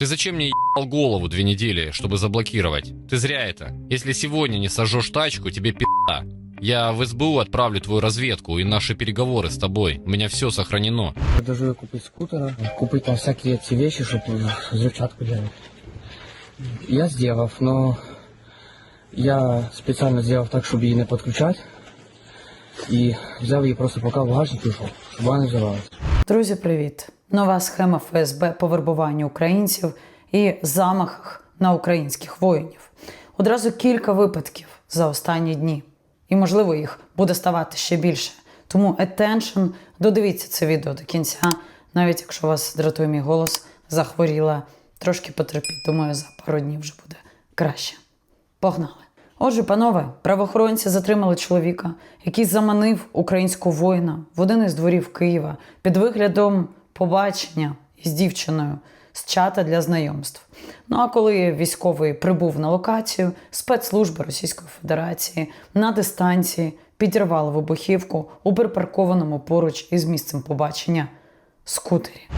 Ты зачем мне ебал голову две недели, чтобы заблокировать? Ты зря это. Если сегодня не сожжешь тачку, тебе пи***а. Я в СБУ отправлю твою разведку и наши переговоры с тобой. У меня все сохранено. Предложили купить скутера, купить там всякие эти вещи, чтобы взрывчатку делать. Я сделав, но я спеціально зробив так, щоб її не підключати. І взяв її просто поки в багажник і йшов, щоб вона не взорвалася. Друзі, привіт! Нова схема ФСБ по вербуванню українців і замахах на українських воїнів. Одразу кілька випадків за останні дні. І, можливо, їх буде ставати ще більше. Тому attention, додивіться це відео до кінця, навіть якщо вас дратує мій голос, захворіла, трошки потерпіть, думаю, за пару днів вже буде краще. Погнали. Отже, панове, правоохоронці затримали чоловіка, який заманив українського воїна в один із дворів Києва під виглядом побачення із дівчиною з чата для знайомств. Ну а коли військовий прибув на локацію, спецслужби Російської Федерації на дистанції підірвали вибухівку у припаркованому поруч із місцем побачення скутері.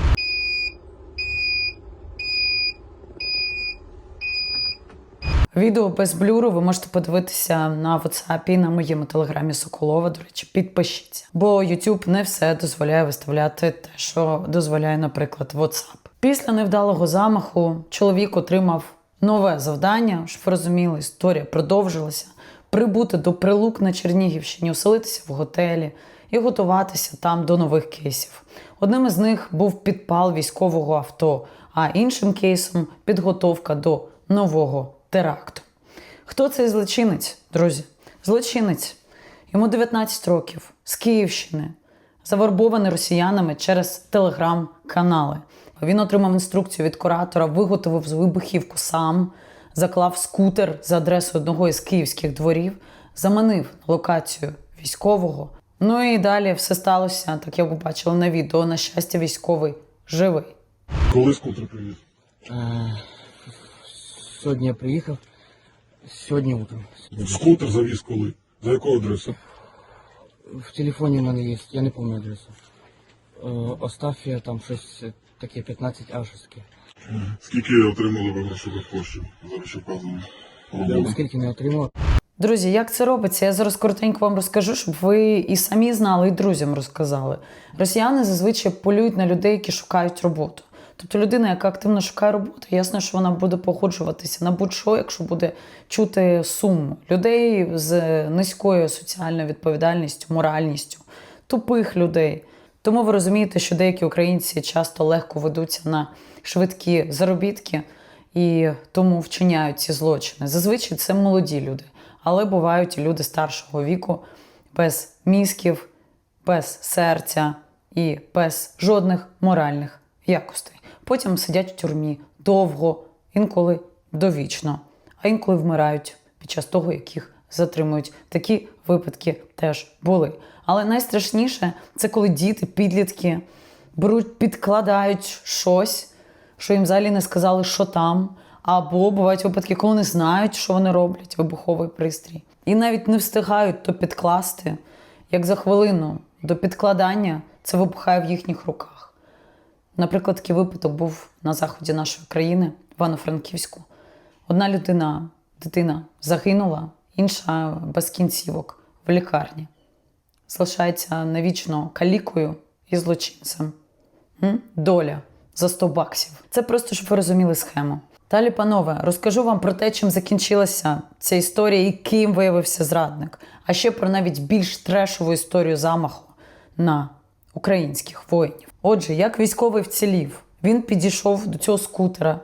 Відео без блюру ви можете подивитися на WhatsApp і на моєму телеграмі Соколова. До речі, підпишіться. Бо YouTube не все дозволяє виставляти те, що дозволяє, наприклад, WhatsApp. Після невдалого замаху чоловік отримав нове завдання. Щоб ви розуміли, історія продовжилася. Прибути до прилук на Чернігівщині, оселитися в готелі і готуватися там до нових кейсів. Одним із них був підпал військового авто, а іншим кейсом підготовка до нового теракту. Хто цей злочинець, друзі? Злочинець. Йому 19 років з Київщини, завербований росіянами через телеграм-канали. Він отримав інструкцію від куратора, виготовив з вибухівку сам, заклав скутер за адресою одного із київських дворів, заманив локацію військового. Ну і далі все сталося, так як ви бачили на відео. На щастя, військовий живий. Коли скутер привіз? Сьогодні я приїхав, сьогодні утром. Скутер завіз коли? За яку адресу? В телефоні в мене є, я не пам'ятаю адресу. Е, Остафія там щось таке 15 а. Скільки отримали ви грошових коштів за вищевказану роботу? Скільки не отримав? Друзі, як це робиться? Я зараз коротенько вам розкажу, щоб ви і самі знали, і друзям розказали. Росіяни зазвичай полюють на людей, які шукають роботу. Тобто людина, яка активно шукає роботу, ясно, що вона буде погоджуватися на будь-що, якщо буде чути суму людей з низькою соціальною відповідальністю, моральністю, тупих людей. Тому ви розумієте, що деякі українці часто легко ведуться на швидкі заробітки і тому вчиняють ці злочини. Зазвичай це молоді люди, але бувають і люди старшого віку без мізків, без серця і без жодних моральних якостей. Потім сидять в тюрмі довго, інколи довічно, а інколи вмирають під час того, як їх затримують. Такі випадки теж були. Але найстрашніше це коли діти, підлітки беруть, підкладають щось, що їм взагалі не сказали, що там. Або бувають випадки, коли не знають, що вони роблять, вибуховий пристрій. І навіть не встигають то підкласти, як за хвилину до підкладання це вибухає в їхніх руках. Наприклад, такий випадок був на заході нашої країни, Івано-Франківську. Одна людина, дитина, загинула, інша без кінцівок в лікарні. Залишається навічно калікою і злочинцем. М? Доля за 100 баксів. Це просто, щоб ви розуміли схему. Далі, панове, розкажу вам про те, чим закінчилася ця історія і ким виявився зрадник. А ще про навіть більш трешову історію замаху на українських воїнів. Отже, як військовий вцілів, він підійшов до цього скутера,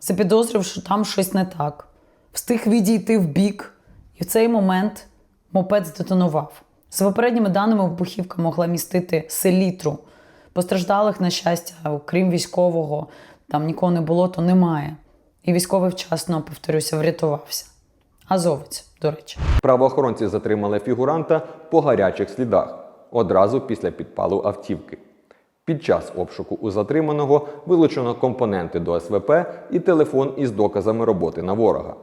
запідозрив, що там щось не так, встиг відійти в бік, і в цей момент мопед здетонував. За попередніми даними, вибухівка могла містити селітру. Постраждалих, на щастя, окрім військового, там нікого не було, то немає. І військовий вчасно, повторюся, врятувався. Азовець, до речі. Правоохоронці затримали фігуранта по гарячих слідах одразу після підпалу автівки. Під час обшуку у затриманого вилучено компоненти до СВП і телефон із доказами роботи на ворога.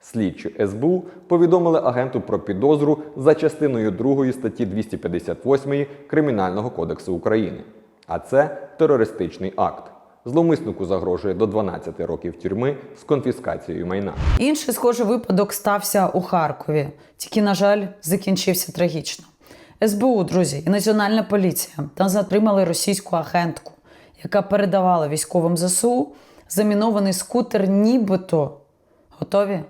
Слідчі СБУ повідомили агенту про підозру за частиною 2 статті 258 Кримінального кодексу України. А це терористичний акт. Зловмиснику загрожує до 12 років тюрми з конфіскацією майна. Інший схожий випадок стався у Харкові, тільки, на жаль, закінчився трагічно. СБУ, друзі, і Національна поліція там затримали російську агентку, яка передавала військовим ЗСУ замінований скутер, нібито готові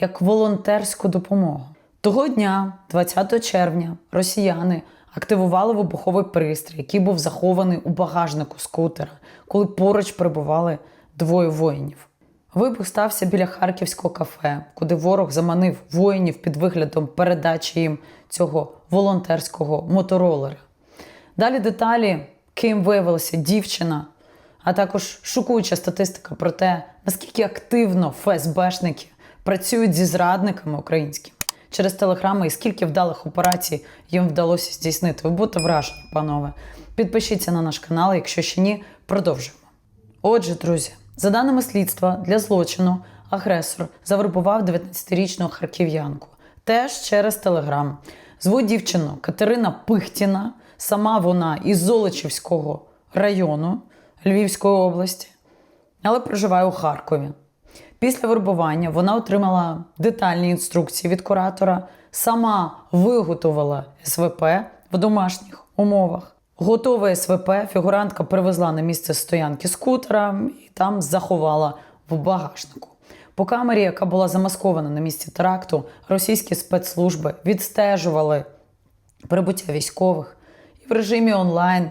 як волонтерську допомогу. Того дня, 20 червня, росіяни активували вибуховий пристрій, який був захований у багажнику скутера, коли поруч перебували двоє воїнів. Вибух стався біля харківського кафе, куди ворог заманив воїнів під виглядом передачі їм цього волонтерського моторолера. Далі деталі, ким виявилася дівчина, а також шокуюча статистика про те, наскільки активно ФСБшники працюють зі зрадниками українськими через телеграми і скільки вдалих операцій їм вдалося здійснити. Ви будете вражені, панове. Підпишіться на наш канал, якщо ще ні, продовжуємо. Отже, друзі, за даними слідства, для злочину агресор завербував 19-річну харків'янку теж через телеграм. Звуть дівчину Катерина Пихтіна, сама вона із Золочівського району Львівської області, але проживає у Харкові. Після вербування вона отримала детальні інструкції від куратора, сама виготовила СВП в домашніх умовах. Готове СВП фігурантка привезла на місце стоянки скутера і там заховала в багажнику. По камері, яка була замаскована на місці теракту, російські спецслужби відстежували прибуття військових і в режимі онлайн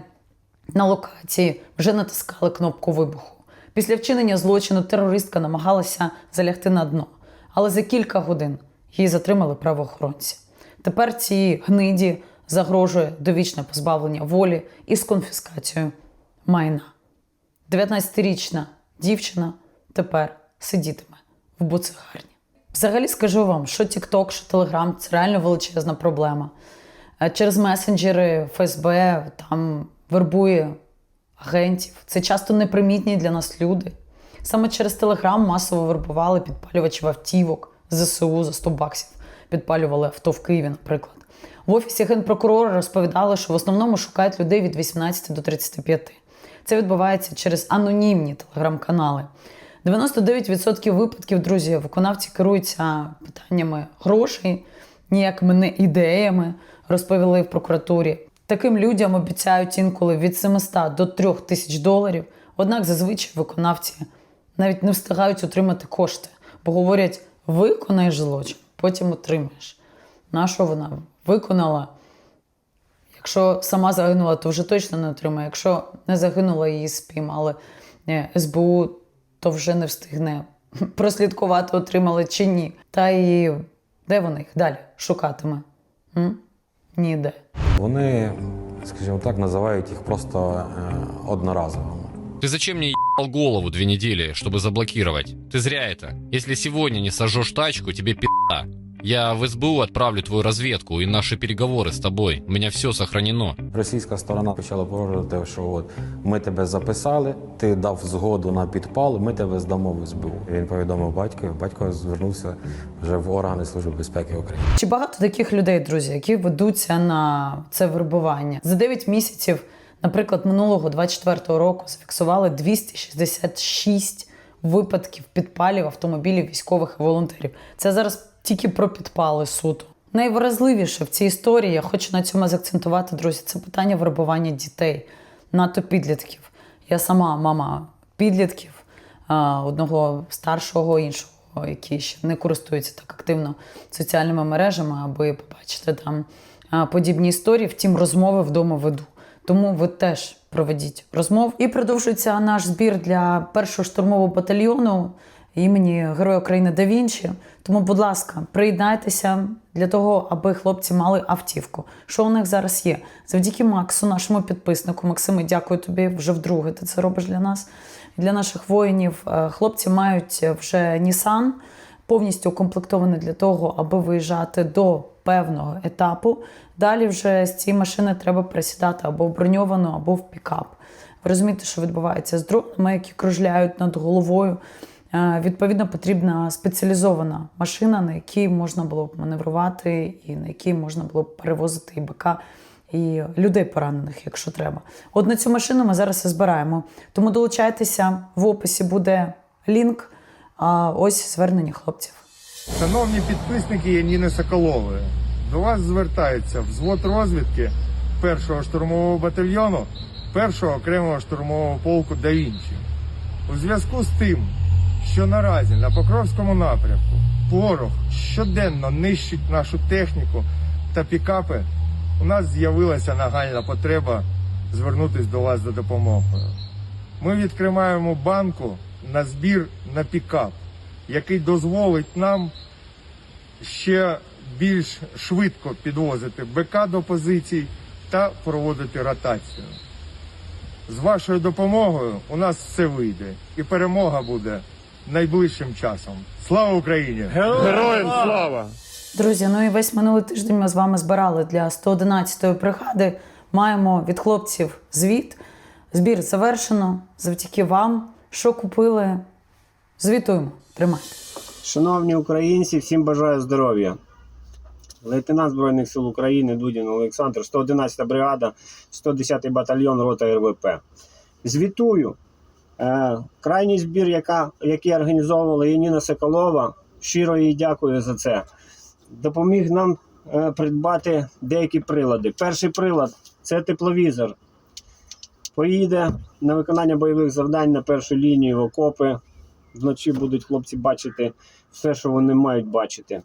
на локації вже натискали кнопку вибуху. Після вчинення злочину терористка намагалася залягти на дно, але за кілька годин її затримали правоохоронці. Тепер цій гниді загрожує довічне позбавлення волі із конфіскацією майна. 19-річна дівчина тепер сидітиме в буцегарні. Взагалі скажу вам, що TikTok, що Telegram – це реально величезна проблема. Е, Через месенджери ФСБ там вербує агентів. Це часто непримітні для нас люди. Саме через Телеграм масово вербували підпалювачів автівок ЗСУ за 100 баксів. Підпалювали авто в Києві, наприклад. В офісі генпрокурора розповідали, що в основному шукають людей від 18 до 35. Це відбувається через анонімні телеграм-канали. 99% випадків, друзі, виконавці керуються питаннями грошей, ніякими не ідеями, розповіли в прокуратурі. Таким людям обіцяють інколи від 700 до 3 тисяч доларів. Однак зазвичай виконавці навіть не встигають отримати кошти, бо говорять: виконаєш злочин, потім отримаєш. На що вона виконала? Якщо сама загинула, то вже точно не отримає. Якщо не загинула, її спіймали е, СБУ, то вже не встигне прослідкувати, отримали чи ні. Та і де вони їх далі шукатиме? М? Ніде. Вони, скажімо так, називають їх просто е, одноразовими. Ты зачем мне ебал голову две недели, чтобы заблокировать? Ты зря это. Если сегодня не сожжешь тачку, тебе пи***а. Я в СБУ отправлю твою разведку и наши переговоры с тобой. У меня все сохранено. Російська сторона почала погрожувати, що от ми тебе записали, ти дав згоду на підпал, ми тебе здамо в СБУ. Він повідомив батькові. Батько звернувся вже в органи Служби безпеки України. Чи багато таких людей, друзі, які ведуться на це вербування? За 9 місяців, наприклад, минулого 24-го року зафіксували 266 випадків підпалів автомобілів військових і волонтерів. Це зараз тільки про підпали суто. Найвразливіше в цій історії, я хочу на цьому заакцентувати, друзі, це питання вербування дітей, надто підлітків. Я сама мама підлітків, одного старшого, іншого, які ще не користуються так активно соціальними мережами, аби побачити там подібні історії. Втім, розмови вдома веду. Тому ви теж проведіть розмов. І продовжується наш збір для першого штурмового батальйону імені Героя України да Вінчі. Тому, будь ласка, приєднайтеся для того, аби хлопці мали автівку. Що у них зараз є? Завдяки Максу, нашому підписнику. Максиме, дякую тобі вже вдруге. Ти це робиш для нас. Для наших воїнів. Е, Хлопці мають вже Nissan, повністю укомплектований для того, аби виїжджати до певного етапу. Далі вже з цієї машини треба пересідати або в броньовану, або в пікап. Ви розумієте, що відбувається з дронами, які кружляють над головою. Е, Відповідно, потрібна спеціалізована машина, на якій можна було б маневрувати, і на якій можна було б перевозити і БК, і людей поранених, якщо треба. От на цю машину ми зараз і збираємо. Тому долучайтеся в описі буде лінк. А ось звернення хлопців. Шановні підписники Яніни Соколової, до вас звертається взвод розвідки першого штурмового батальйону першого окремого штурмового полку «Да Вінчі». У зв'язку з тим, що наразі на Покровському напрямку ворог щоденно нищить нашу техніку та пікапи, у нас з'явилася нагальна потреба звернутися до вас за допомогою. Ми відкриваємо банку на збір на пікап, який дозволить нам ще більш швидко підвозити БК до позицій та проводити ротацію. З вашою допомогою у нас все вийде, і перемога буде найближчим часом. Слава Україні! Героям слава! Друзі, ну і весь минулий тиждень ми з вами збирали для 111-ї бригади. Маємо від хлопців звіт. Збір завершено завдяки вам. Що купили? Звітуємо. Тримайте. Шановні українці, всім бажаю здоров'я. Лейтенант Збройних сил України Дудін Олександр, 111 бригада, 110 батальйон рота РВП. Звітую. Е, крайній збір, яка, який організовувала Яніна Соколова, щиро їй дякую за це. Допоміг нам е, придбати деякі прилади. Перший прилад це тепловізор. Поїде на виконання бойових завдань на першу лінію в окопи. Вночі будуть хлопці бачити все, що вони мають бачити.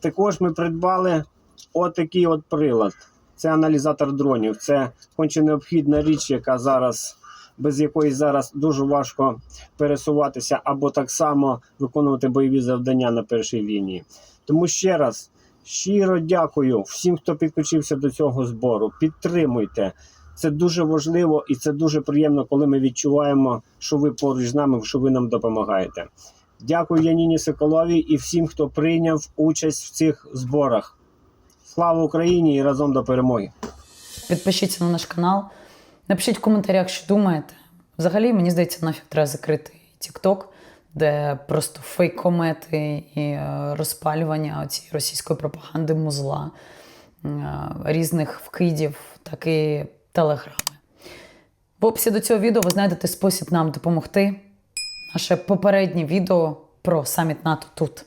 Також ми придбали отакий от прилад. Це аналізатор дронів. Це конче необхідна річ, яка зараз, без якої зараз дуже важко пересуватися або так само виконувати бойові завдання на першій лінії. Тому ще раз щиро дякую всім, хто підключився до цього збору. Підтримуйте. Це дуже важливо і це дуже приємно, коли ми відчуваємо, що ви поруч з нами, що ви нам допомагаєте. Дякую Яніні Соколовій і всім, хто прийняв участь в цих зборах. Слава Україні і разом до перемоги! Підпишіться на наш канал. Напишіть в коментарях, що думаєте. Взагалі, мені здається, нафіг треба закрити TikTok, де просто фейкомети і е, розпалювання цієї російської пропаганди музла, е, різних вкидів, так і телеграми. В описі до цього відео ви знайдете спосіб нам допомогти. Наше попереднє відео про саміт НАТО тут.